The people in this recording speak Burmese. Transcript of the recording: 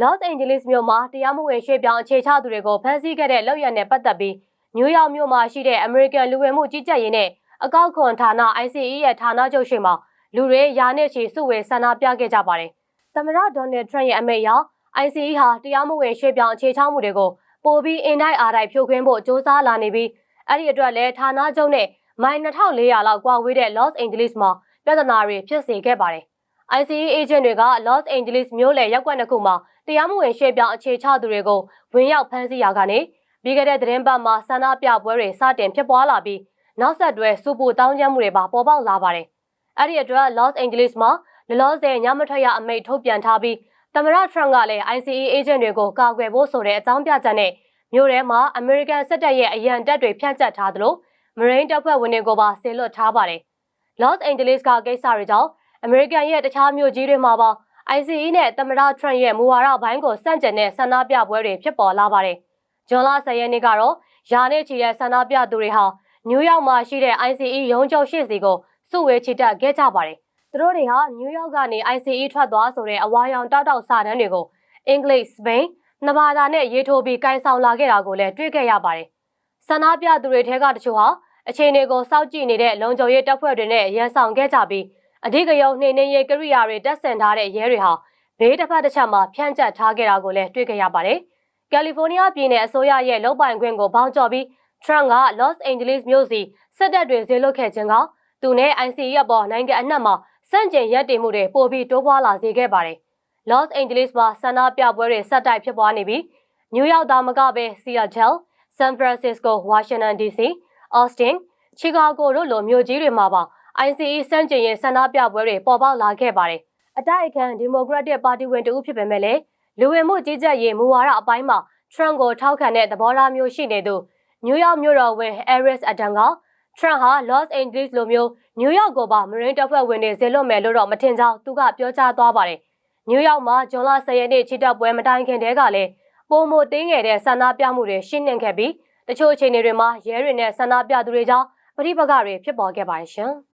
Los Angeles မြို့မှာတရားမဝင်ရွှေ့ပြောင်းအခြေချသူတွေကိုဖမ်းဆီးခဲ့တဲ့လောက်ရနဲ့ပတ်သက်ပြီးနယူးယောက်မြို့မှာရှိတဲ့ American လူဝင်မှုကြီးကြပ်ရေးနဲ့အကောက်ခွန်ဌာန ICE ရဲ့ဌာနချုပ်ရှိမှာလူတွေရာနဲ့ချီစုဝေးဆန္ဒပြခဲ့ကြပါတယ်။သမ္မတဒေါ်နယ်ထရန့်ရဲ့အမိန့်အရ ICE ဟာတရားမဝင်ရွှေ့ပြောင်းအခြေချမှုတွေကိုပိုပြီးအင်တိုက်အားတိုက်ဖြိုခွင်းဖို့စ조사လာနေပြီးအဲ့ဒီအတွက်လည်းဌာနချုပ်နဲ့မိုင်2400လောက်ကွာဝေးတဲ့ Los Angeles မှာပြဿနာတွေဖြစ်စေခဲ့ပါတယ်။ ICE agent တွေက Los Angeles မြို့လယ်ရပ်ကွက်နှစ်ခုမှာ တရားမဝင်ရွှေ့ပြောင်းအခြေချသူတွေကိုဝင်ရောက်ဖမ်းဆီးရာကနေပြီးခဲ့တဲ့သတင်းပတ်မှာဆန္ဒပြပွဲတွေစတင်ဖြစ်ပွားလာပြီးနောက်ဆက်တွဲစူပူတောင်းကျမ်းမှုတွေပါပေါ်ပေါက်လာပါတယ်။အဲ့ဒီအတွက် Los Angeles မှာလလောဆယ်ညမထွက်ရအမိန့်ထုတ်ပြန်ထားပြီးသမ္မတထရန့်ကလည်း ICE agent တွေကိုကာကွယ်ဖို့ဆိုတဲ့အကြောင်းပြချက်နဲ့မြို့ထဲမှာ American စစ်တပ်ရဲ့အရန်တပ်တွေဖြန့်ကျက်ထားသလို Marine တပ်ဖွဲ့ဝင်တွေကိုပါဆေလွတ်ထားပါတယ်။ Los Angeles ကကိစ္စတွေကြောင့် American ရဲ့တခြားမြို့ကြီးတွေမှာပါ ICE နဲ့သမ္မတထရန့်ရဲ့မူဝါဒဘိုင်းကိုစန့်ကျင်တဲ့ဆန္ဒပြပွဲတွေဖြစ်ပေါ်လာပါတယ်။ဂျွန်လ10ရက်နေ့ကတော့ယာနဲ့ချီတဲ့ဆန္ဒပြသူတွေဟာနယူးယောက်မှာရှိတဲ့ ICE ရုံးချုပ်ရှိစီကိုစုဝေးချီတက်ခဲ့ကြပါတယ်။သူတို့တွေဟာနယူးယောက်ကနေ ICE ထွက်သွားဆိုတဲ့အဝါရောင်တောက်တောက်စာတမ်းတွေကိုအင်္ဂလိပ်စပိန်နှစ်ဘာသာနဲ့ရေးထိုးပြီးကင်ဆောင်လာခဲ့တာကိုလည်းတွေ့ခဲ့ရပါတယ်။ဆန္ဒပြသူတွေထဲကတချို့ဟာအခြေအနေကိုစောင့်ကြည့်နေတဲ့လုံခြုံရေးတပ်ဖွဲ့တွေနဲ့ရန်ဆောင်ခဲ့ကြပြီး အဓိကရုဏ်းနှိမ်နင်းရေးကိရိယာတွေတပ်ဆင်ထားတဲ့ရဲတွေဟာဘေးတစ်ဖက်တစ်ချက်မှာဖြန့်ကျက်ထားခဲ့တာကိုလည်းတွေ့ခဲ့ရပါတယ်။ကယ်လီဖိုးနီးယားပြည်နယ်အစိုးရရဲ့လုံပိုင်ခွင့်ကိုဘောင်းကျော်ပြီးထရန့်က Los Angeles မြို့စီစစ်တပ်တွေဇေလွတ်ခဲ့ခြင်းကသူနဲ့ ICE ရဲ့ပေါ်နိုင်ငံအနှံ့မှာစန့်ကျင်ရပ်တည်မှုတွေပိုပြီးတိုးပွားလာစေခဲ့ပါတယ်။ Los Angeles မှာဆန္ဒပြပွဲတွေဆက်တိုက်ဖြစ်ပွားနေပြီးနယူးယောက်သားမကပဲ Seattle, San Francisco, Washington DC, Austin, Chicago တို့လိုမြို့ကြီးတွေမှာပါ ICE စန့်ကျင်ရေးဆန္ဒပြပွဲတွေပေါ်ပေါက်လာခဲ့ပါတယ်။အတိုက်အခံဒီမိုကရက်တစ်ပါတီဝင်တဦးဖြစ်ပေမဲ့လည်းလူဝင်မှုကြီးကြပ်ရေးမူဝါဒအပိုင်းမှာ Trump ကိုထောက်ခံတဲ့သဘောထားမျိုးရှိနေသူနယူးယောက်မြို့တော်ဝန် Eris Adam က Trump ဟာ Los Angeles လိုမျိုးနယူးယောက်ကိုပါမရင်းတပ်ဖွဲ့ဝင်တွေဇေလွတ်မယ်လို့တော့မထင်ကြောင်းသူကပြောကြားသွားပါတယ်။နယူးယောက်မှာဇွန်လ10ရက်နေ့ချီတက်ပွဲမတိုင်ခင်တည်းကလည်းပုံမတင်းငယ်တဲ့ဆန္ဒပြမှုတွေရှင်းနှင်ခဲ့ပြီးတချို့အခြေအနေတွေမှာရဲတွေနဲ့ဆန္ဒပြသူတွေကြောင့်ပဋိပက္ခတွေဖြစ်ပေါ်ခဲ့ပါတယ်ရှင်။